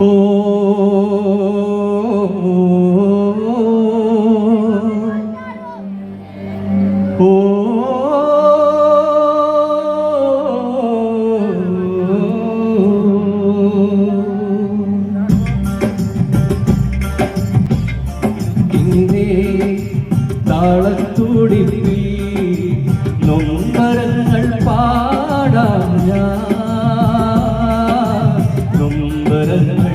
ഓ താളത്തുടിപ്പിൽ നൊമ്പരങ്ങൾ പാടാം ഞാൻ. നൊമ്പരങ്ങൾ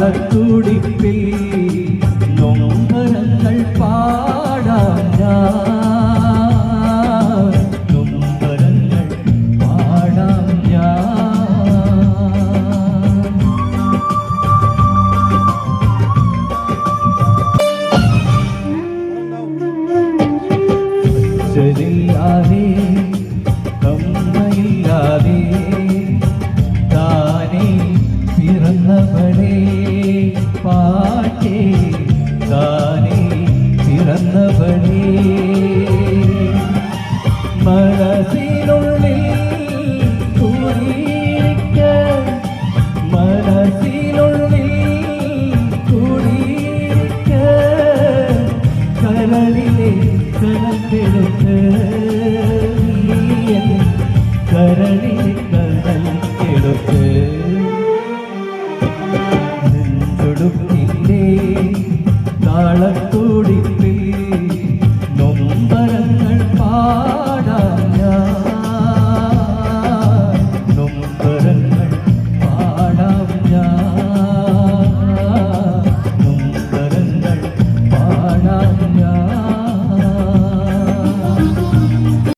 താളത്തുടിപ്പിൽ നൊമ്പരങ്ങൾ പാടാം മനസ്സിനുള്ളിൽ കുടിയിരിക്ക മനസ്സിനുള്ളിൽ കുടിയിരിക്ക കരളിലെ കണക്കെടുത്ത് നീയൻ കരളിലെ കണക്കെടുത്ത് നെഞ്ചൊടുക്കില്ലേ താളത്തു